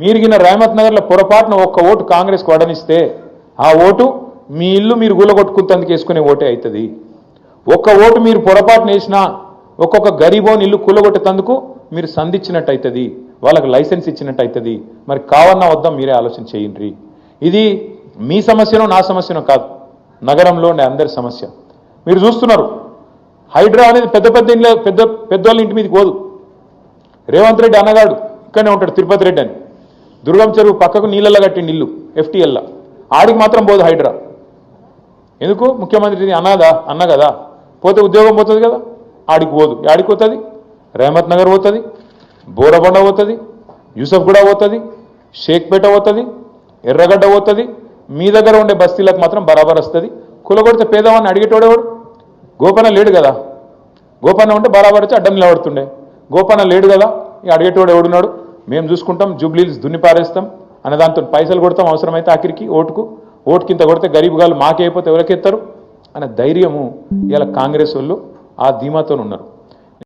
మీరిగిన రేమత్ నగర్లో పొరపాటున ఒక్క ఓటు కాంగ్రెస్ వడనిస్తే ఆ ఓటు మీ ఇల్లు మీరు కూలగొట్టుకుంటందుకు వేసుకునే ఓటే అవుతుంది ఒక్క ఓటు మీరు పొరపాటున వేసినా ఒక్కొక్క గరీబోని ఇల్లు కూలగొట్టేందుకు మీరు సంధించినట్టు అవుతుంది వాళ్ళకి లైసెన్స్ ఇచ్చినట్టు అవుతుంది మరి కావన్నా వద్దాం మీరే ఆలోచన చేయండి. ఇది మీ సమస్యనో నా సమస్యనో కాదు. నగరంలో ఉండే అందరి సమస్య. మీరు చూస్తున్నారు హైడ్రా అనేది పెద్ద పెద్ద ఇంట్లో పెద్ద పెద్దోళ్ళ ఇంటి మీదకి పోదు. రేవంత్ రెడ్డి అన్నగాడు ఇక్కడనే ఉంటాడు తిరుపతి రెడ్డి అని. దుర్గం చెరువు పక్కకు నీళ్ళల్లో కట్టిండి ఇల్లు ఎఫ్టీఎల్లా. ఆడికి మాత్రం పోదు హైడ్రా. ఎందుకు? ముఖ్యమంత్రి అన్నదా అన్న కదా. పోతే ఉద్యోగం పోతుంది కదా. ఆడికి పోదు. ఆడికి పోతుంది? రేమత్ నగర్ పోతుంది? బోరబండ పోతుంది? యూసఫ్ పోతుంది? షేక్పేట పోతుంది? ఎర్రగడ్డ పోతుంది? మీ దగ్గర ఉండే బస్తీలకు మాత్రం బరాబర్ వస్తుంది. కులగొడితే పేదవాన్ని అడిగేటోడేవాడు గోపన్న లేడు కదా. గోపన్న ఉంటే బరాబర్ వచ్చి అడ్డం నిలబడుతుండే. గోపన్న లేడు కదా. ఇక అడిగేటోడు ఎవడున్నాడు? మేము చూసుకుంటాం జూబ్లీల్స్ దున్ని పారేస్తాం అనే దాంతో పైసలు కొడతాం అవసరమైతే ఆఖరికి ఓటుకు. ఓటుకి ఇంత కొడితే గరీబ్ గాలు మాకే అయిపోతే ఎవరికెత్తారు అనే ధైర్యము ఇలా కాంగ్రెస్ వాళ్ళు ఆ ధీమాతో ఉన్నారు